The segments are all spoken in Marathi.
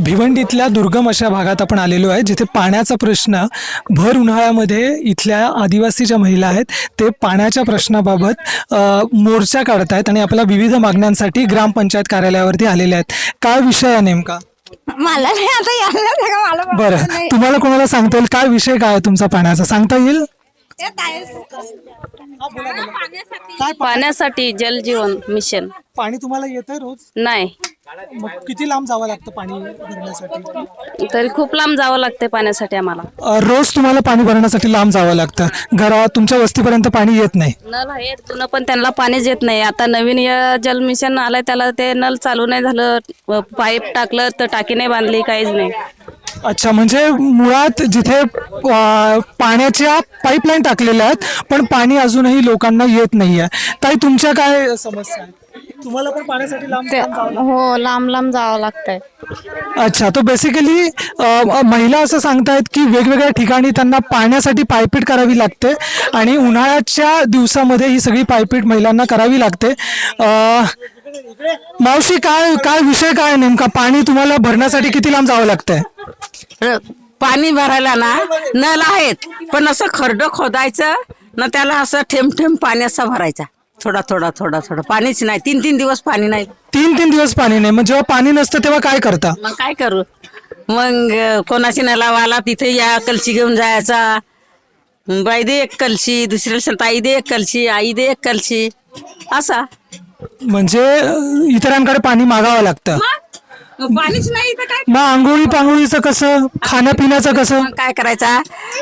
भिवंडीतल्या दुर्गम अशा भागात आपण आलेलो आहे जिथे पाण्याचा प्रश्न भर उन्हाळ्यामध्ये इथल्या आदिवासी ज्या महिला आहेत ते पाण्याच्या प्रश्नाबाबत मोर्चा काढत आहेत आणि आपल्या विविध मागण्यांसाठी ग्रामपंचायत कार्यालयावरती आलेले आहेत. काय विषय आहे नेमका? मला नाही आता मला बरं. तुम्हाला कोणाला सांगता येईल? काय विषय काय आहे तुमचा पाण्याचा? सांगता येईल? काय- पाण्यासाठी जलजीवन मिशन. पाणी तुम्हाला येतंय रोज? नाही. मग किती लांब जावं लागतं पाणी भरण्यासाठी? तरी खूप लांब जावं लागते पाण्यासाठी आम्हाला. अ, रोज तुम्हाला पाणी भरण्यासाठी लांब जावं लागतं. घरात तुमच्या वस्तीपर्यंत पाणी येत नाही. नल आहे जुनं पण त्यांना पाणीच येत नाही. आता नवीन या जल मिशन आलंय त्याला ते नल चालू नाही झालं पाईप टाकलं तर टाकी नाही बांधली काहीच नाही. अच्छा म्हणजे मुळात जिथे पाण्याच्या पाईपलाईन टाकलेल्या आहेत पण पाणी अजूनही लोकांना येत नाहीये. ताई तुमच्या काय समस्या आहेत? तुम्हाला पण पाण्यासाठी लांब लांब जावं लागतं? हो लांब लांब जावं लागतंय. अच्छा तो बेसिकली महिला असं सांगतायत की वेगवेगळ्या ठिकाणी त्यांना पाण्यासाठी पायपीट करावी लागते आणि उन्हाळ्याच्या दिवसामध्ये ही सगळी पायपीट महिलांना करावी लागते. अ, मावशी काय काय विषय काय नेमका? पाणी तुम्हाला भरण्यासाठी किती लांब जावं लागतंय? पाणी भरायला ना नल आहेत पण असं खरडं खोदायचं ना त्याला असं ठेम ठेम पाणी असा भरायचा. थोडा थोडा थोडा थोडा. पाणीच नाही. तीन तीन दिवस पाणी नाही. तीन तीन दिवस पाणी नाही. मग जेव्हा पाणी नसतं तेव्हा काय करता? मग काय करू? मग अं, कोणाची नलावाला तिथे या कलशी घेऊन जायचा. बाई दे एक कलशी दुसऱ्या आई दे एक कलशी आई दे एक कलशी. असा. म्हणजे इतरांकडे पाणी मागावं लागतं. मग? पाणीच नाही तर काय? मग आंघोळी पांघोळीचं कसं? खाण्यापिण्याचं कसं? मग काय करायचा?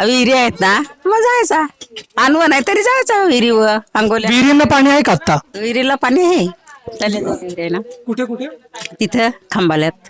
विहिरी आहेत ना? मग जायचा. आणवं नाही तरी जायचा विहिरीवर आंघोल्या विहिरींना पाणी आहे का आता विहिरीला पाणी आहे. कुठे कुठे? तिथं खांबाल्यात.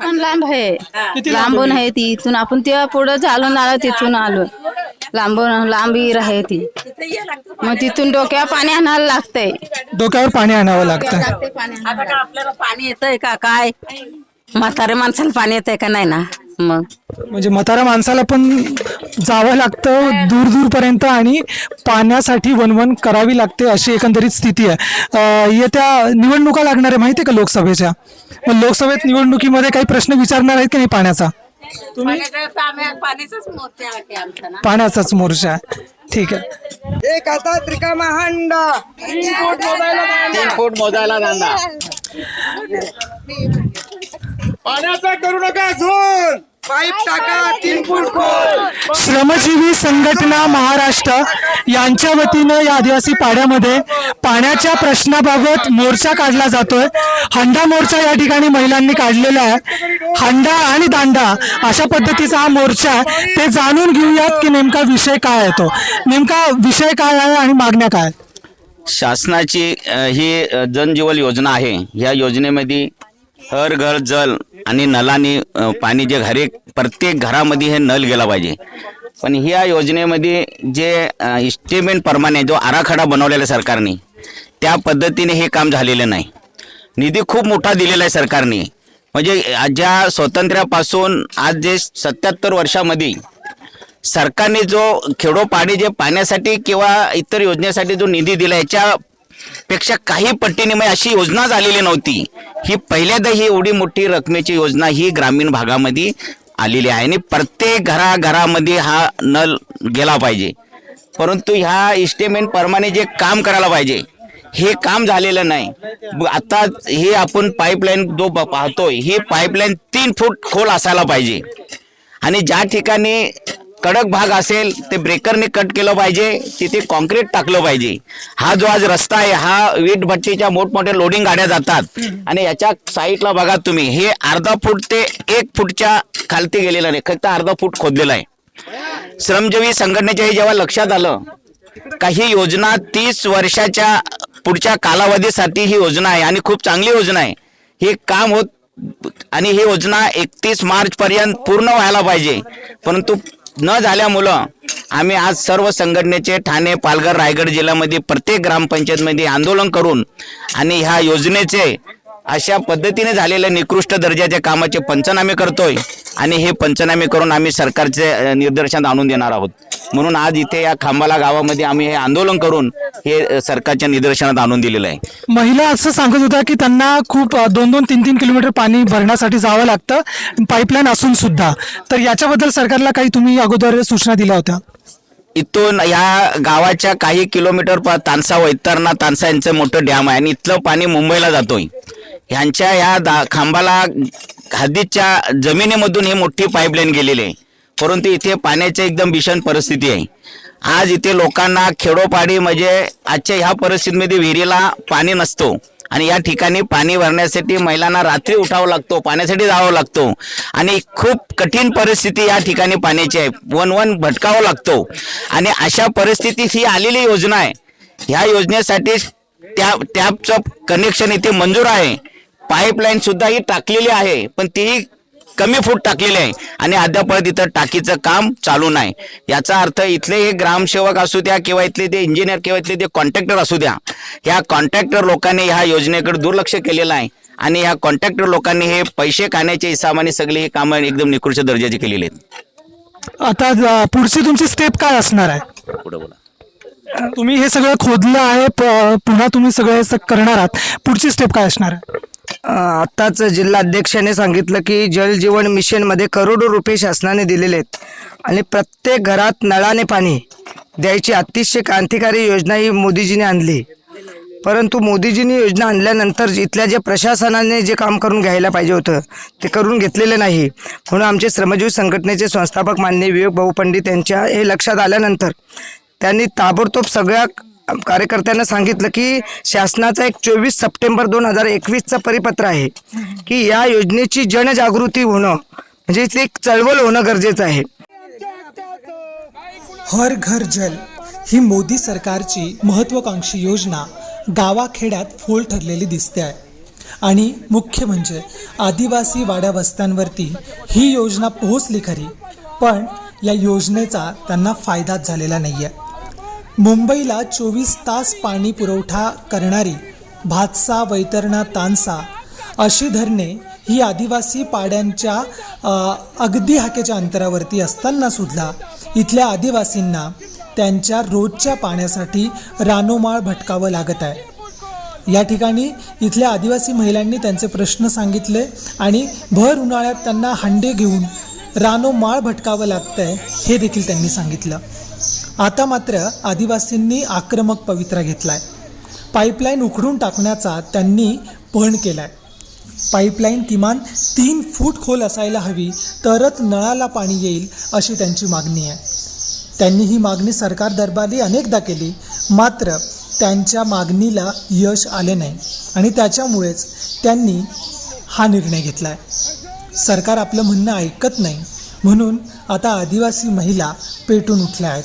पण लांब आहे. लांबून आहे ती इथून. आपण तेव्हा पुढे चालून आलो तिथून आलो. लांब विहीर आहे ती. मग तिथून डोक्यावर पाणी आणायला लागतंय. डोक्यावर पाणी आणावं लागतं आता का आपल्याला पाणी येतंय का? काय? म्हातारे माणसाला पाणी येतंय का नाही ना? मग? म्हणजे म्हाताऱ्या माणसाला पण जावं लागतं दूर दूरपर्यंत आणि पाण्यासाठी वनवन करावी लागते अशी एकंदरीत स्थिती आहे. अं, येत्या निवडणुका लागणार आहे माहिती आहे का लोकसभेच्या? मग लोकसभेत निवडणुकीमध्ये काही प्रश्न विचारणार आहेत की नाही पाण्याचा? पाण्याचाच मोर्चा आहे आमचा ना. पाण्याचाच मोर्चा. आहे. ठीक आहे. एक हातात रिकामा हंडा तीन फूट मोजायला दांडा पाण्याचा करू नका झोन पाईप टाका तीन फूट खोल. श्रमजीवी संघटना महाराष्ट्र यांच्या वतीनं या आदिवासी पाड्यामध्ये पाण्याच्या प्रश्नाबाबत मोर्चा काढला जातोय. हंडा मोर्चा या ठिकाणी महिलांनी काढलेला आहे. हंडा आणि दांडा अशा पद्धतीचा हा मोर्चा आहे. ते जाणून घेऊयात की नेमका विषय काय आहे तो. नेमका विषय काय आहे आणि मागण्या काय आहेत? शासनाची अ, ही अ, जनजीवन योजना आहे. या योजनेमध्ये हर घर जल आणि नलाने पाणी जे घरी प्रत्येक घरामध्ये हे नल गेला पाहिजे. पण ह्या योजनेमध्ये जे इस्टिमेंट प्रमाणे जो आराखडा बनवलेला आहे सरकारने त्या पद्धतीने हे काम झालेलं नाही. निधी खूप मोठा दिलेला आहे सरकारने. म्हणजे ज्या स्वातंत्र्यापासून आज जे सत्याहत्तर वर्षामध्ये सरकारने जो खेडोपाडी जे पाण्यासाठी किंवा इतर योजनेसाठी जो निधी दिला याच्या पेक्षा काही पट्टीने म्हणजे अशी योजना झालेली नव्हती. ही पहिल्यांदा ही एवढी मोठी रकमेची योजना ही ग्रामीण भागामध्ये आलेली आहे आणि प्रत्येक घराघरामध्ये हा नल गेला पाहिजे. परंतु ह्या इस्टेमेंट प्रमाणे जे काम करायला पाहिजे हे काम झालेलं नाही. आता हे आपण पाईपलाईन जो ब- पाहतोय ही पाईपलाईन तीन फूट खोल असायला पाहिजे. आणि ज्या ठिकाणी कडक भाग असेल ते ब्रेकरने कट केलं पाहिजे तिथे कॉन्क्रीट टाकलं पाहिजे. हा जो आज रस्ता आहे हा वीट भट्टीच्या मोठमोठ्या लोडिंग गाड्या जातात. आणि याच्या साईडला बघा तुम्ही हे अर्धा फूट ते एक फूटच्या खालती गेलेलं नाही फक्त अर्धा फूट खोदलेला आहे. श्रमजीवी संघटनेच्या हे जेव्हा लक्षात आलं काही योजना तीस वर्षाच्या पुढच्या कालावधीसाठी ही योजना आहे आणि खूप चांगली योजना आहे. हे काम होत आणि ही योजना एकतीस मार्च पर्यंत पूर्ण व्हायला पाहिजे. परंतु न झाल्यामुळं आम्ही आज सर्व संघटनेचे ठाणे पालघर रायगड जिल्ह्यामध्ये प्रत्येक ग्रामपंचायतमध्ये आंदोलन करून आणि ह्या योजनेचे अशा पद्धतीने झालेल्या निकृष्ट दर्जाच्या कामाचे पंचनामे करतोय आणि हे पंचनामे करून आम्ही सरकारचे अ, आणून देणार आहोत. म्हणून आज इथे या खांबाला गावामध्ये आम्ही हे आंदोलन करून हे सरकारच्या निदर्शनात आणून दिलेलं आहे. महिला असं सांगत होत्या की त्यांना खूप दोन दोन तीन तीन किलोमीटर पाणी भरण्यासाठी जावं लागतं पाईपलाईन असून सुद्धा. तर याच्याबद्दल सरकारला काही तुम्ही अगोदर सूचना दिल्या होत्या? इथून या गावाच्या काही किलोमीटर तानसा वैतरणा तानसा यांचं मोठं डॅम आहे आणि इथलं पाणी मुंबईला जातोय. ह्यांच्या या दा खांबाला हद्दीच्या जमिनीमधून ही मोठी पाईपलाईन गेलेली आहे. परंतु इथे पाण्याची एकदम भीषण परिस्थिती आहे. आज इथे लोकांना खेडोपाडी म्हणजे आजच्या ह्या परिस्थितीमध्ये विहिरीला पाणी नसतो. आणि या ठिकाणी पाणी भरण्यासाठी महिलांना रात्री उठावं लागतो पाण्यासाठी जावं लागतो. आणि खूप कठीण परिस्थिती या ठिकाणी पाण्याची आहे. वन वन भटकावं लागतो. आणि अशा परिस्थितीत ही आलेली योजना आहे. ह्या योजनेसाठी त्या टॅपचं कनेक्शन इथे मंजूर आहे. पाईपलाईन सुद्धा ही टाकलेली आहे. पण तीही कमी फूट टाकलेली आहे. आणि अद्याप इथं टाकीचं काम चालू नाही. याचा अर्थ इथले हे ग्रामसेवक असू द्या किंवा इथले ते इंजिनियर किंवा इथले ते कॉन्ट्रॅक्टर असू द्या ह्या कॉन्ट्रॅक्टर लोकांनी ह्या योजनेकडे दुर्लक्ष केलेलं आहे. आणि ह्या कॉन्ट्रॅक्टर लोकांनी हे पैसे खाण्याच्या हिसाबाने सगळी ही कामं एकदम निकृष्ट दर्जाची केलेली आहेत. आता पुढची तुमची स्टेप काय असणार आहे? पुढे बोला. तुम्ही हे सगळं खोदलं आहे प- पुन्हा तुम्ही सगळं हे स- करणार आहात. पुढची स्टेप काय असणार आहे? आत्ताच जिल्हाध्यक्षाने सांगितलं की जलजीवन मिशनमध्ये करोडो रुपये शासनाने दिलेले आहेत. आणि प्रत्येक घरात नळाने पाणी द्यायची अतिशय क्रांतिकारी योजना ही मोदीजीने आणली. परंतु मोदीजींनी योजना आणल्यानंतर इथल्या जे प्रशासनाने जे काम करून घ्यायला पाहिजे होतं ते करून घेतलेलं नाही. म्हणून आमचे श्रमजीवी संघटनेचे संस्थापक मान्य विवेक भाऊ पंडित यांच्या हे लक्षात आल्यानंतर त्यांनी ताबडतोब सगळ्या कार्यकर्त्यांना सांगितलं की शासनाचा एक चोवीस सप्टेंबर दोन हजार एकवीसचा परिपत्र आहे की या योजनेची जनजागृती होणं म्हणजे ती एक चळवळ होणं गरजेचं आहे. हर घर जल ही मोदी सरकारची महत्त्वाकांक्षी योजना गावाखेड्यात फोल ठरलेली दिसते आहे. आणि मुख्य म्हणजे आदिवासी वाड्या वस्त्यांवरती ही योजना पोहोचली खरी पण या योजनेचा त्यांना फायदाच झालेला नाही आहे मुंबईला चोवीस तास पाणी पुरवठा करणारी भातसा वैतरणा तानसा अशी धरणे ही आदिवासी पाड्यांच्या अगदी हाकेच्या अंतरावरती असताना सुद्धा इथल्या आदिवासींना त्यांच्या रोजच्या पाण्यासाठी रानोमाळ भटकावं लागत आहे. या ठिकाणी इथल्या आदिवासी महिलांनी त्यांचे प्रश्न सांगितले आणि भर उन्हाळ्यात त्यांना हंडे घेऊन रानोमाळ भटकावं लागतंय हे देखील त्यांनी सांगितलं. आता मात्र आदिवासींनी आक्रमक पवित्रा आहे पाईपलाईन उखडून टाकण्याचा त्यांनी पण आहे पाईपलाईन किमान तीन फूट खोल असायला हवी तरच नळाला पाणी येईल अशी त्यांची मागणी आहे. त्यांनी ही मागणी सरकार दरबारी अनेकदा केली मात्र त्यांच्या मागणीला यश आले नाही आणि त्याच्यामुळेच त्यांनी हा निर्णय घेतला आहे सरकार आपलं म्हणणं ऐकत नाही म्हणून आता आदिवासी महिला पेटून उठल्या आहेत.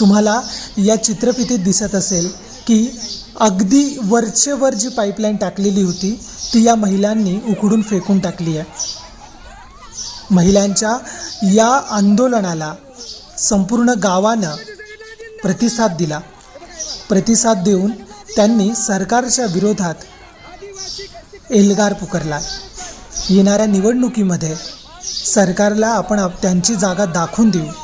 तुम्हाला या चित्रफितीत दिसत असेल की अगदी वरचे वर जी पाईपलाईन टाकलेली होती ती या महिलांनी उकडून फेकून टाकली आहे. महिलांच्या या आंदोलनाला संपूर्ण गावानं प्रतिसाद दिला. प्रतिसाद देऊन त्यांनी सरकारच्या विरोधात एल्गार पुकारला. येणाऱ्या निवडणुकीमध्ये सरकारला आपण आप- त्यांची जागा दाखवून देऊ.